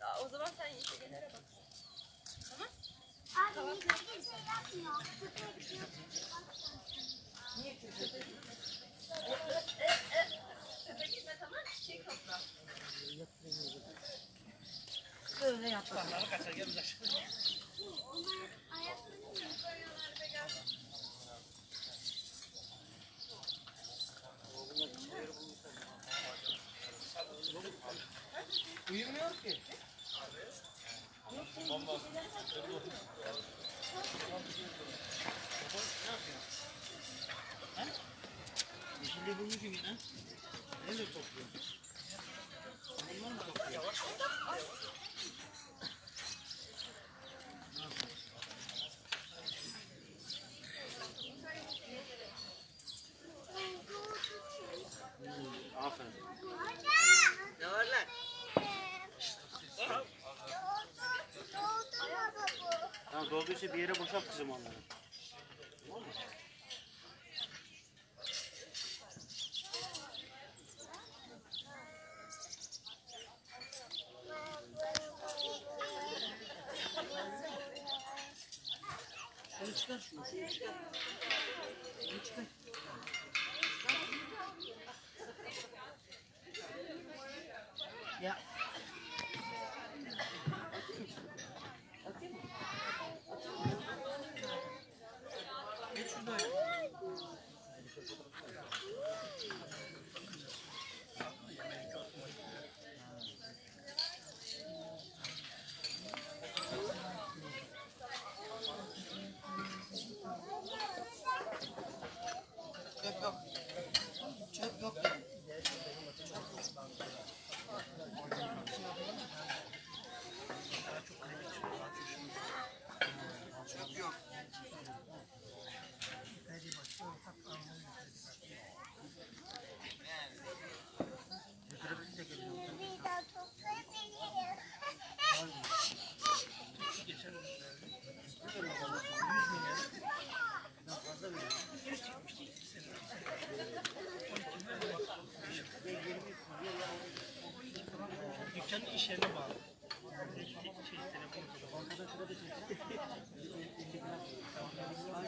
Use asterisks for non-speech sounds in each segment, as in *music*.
Ya, o zaman sen yeşillere bak. Tamam. Abi kimse yapmıyor. Köpek yok. Niye kötü? Eve gitme tamam. Şey topla. Böyle yapma. Onlar ayaklarını yiyor. Uyumuyor ki. Yeşilde bulmuş gibi lan. Nerede topluyor? Onlar mı topluyor? Tamam dolduysa bir yere boşalt kızım onları. Tamam mı? Şunu çıkar şunu, şunu çıkar. Şunu çıkar.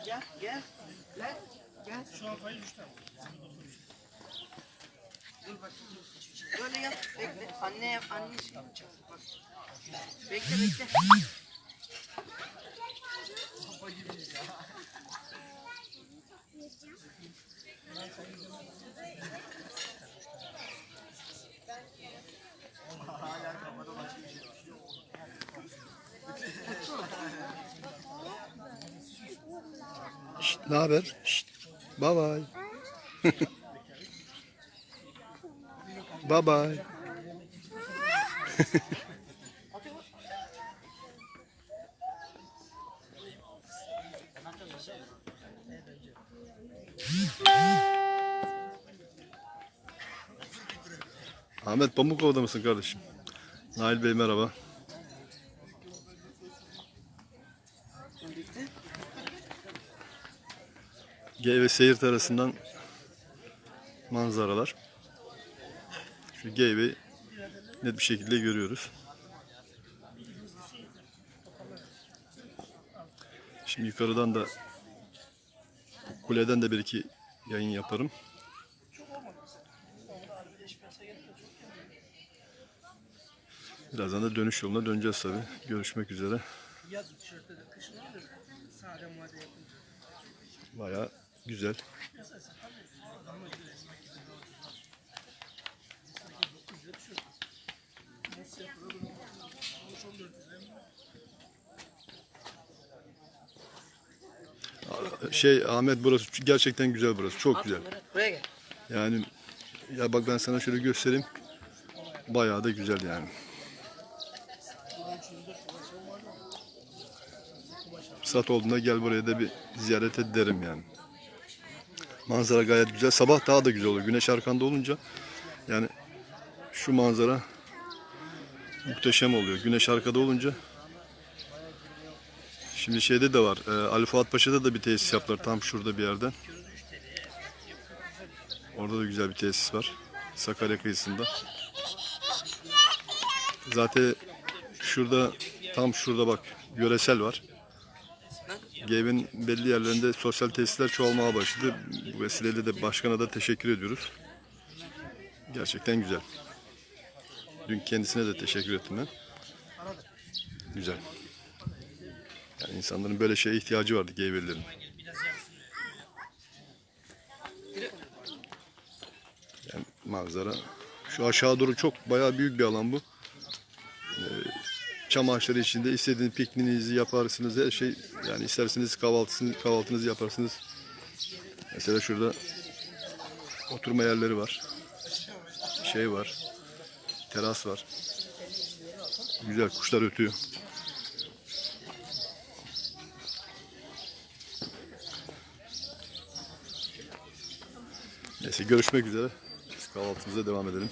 Gel, gel. Lan, gel. Şu an payı düştü Dur bak. Böyle yap, bekle. Anne yap, anne şey yapacak. Bak. Bekle, bekle. Şşt, ne haber? Bye bye. *laughs* bye bye. *laughs* Ahmet Pamukova'da mısın kardeşim? Nail Bey merhaba. G ve seyir terasından manzaralar. Şu Geyve'yi net bir şekilde görüyoruz. Şimdi yukarıdan da kuleden de bir iki yayın yaparım. Birazdan da dönüş yoluna döneceğiz tabi. Görüşmek üzere. Yaz güzel. Şey Ahmet burası gerçekten güzel burası. Çok güzel. Yani ya bak ben sana şöyle göstereyim. Bayağı da güzel yani. Fırsat olduğunda gel buraya da bir ziyaret et derim yani. Manzara gayet güzel. Sabah daha da güzel olur. Güneş arkanda olunca yani şu manzara muhteşem oluyor. Güneş arkada olunca Şimdi şeyde de var. E, Ali Fuat Paşa'da da bir tesis yaptılar tam şurada bir yerden. Orada da güzel bir tesis var. Sakarya kıyısında. Zaten şurada tam şurada bak yöresel var. Geyve'nin belli yerlerinde sosyal tesisler çoğalmaya başladı. Bu vesileyle de başkana da teşekkür ediyoruz. Gerçekten güzel. Dün kendisine de teşekkür ettim ben. Güzel. Yani insanların böyle şeye ihtiyacı vardı Geyvelilerin. Yani manzara. Şu aşağı doğru çok bayağı büyük bir alan bu. Çam içinde istediğiniz pikniğinizi yaparsınız. Her şey yani isterseniz kahvaltısını, kahvaltınızı yaparsınız. Mesela şurada oturma yerleri var. Şey var. Teras var. Güzel kuşlar ötüyor. Neyse görüşmek üzere. Biz kahvaltımıza devam edelim.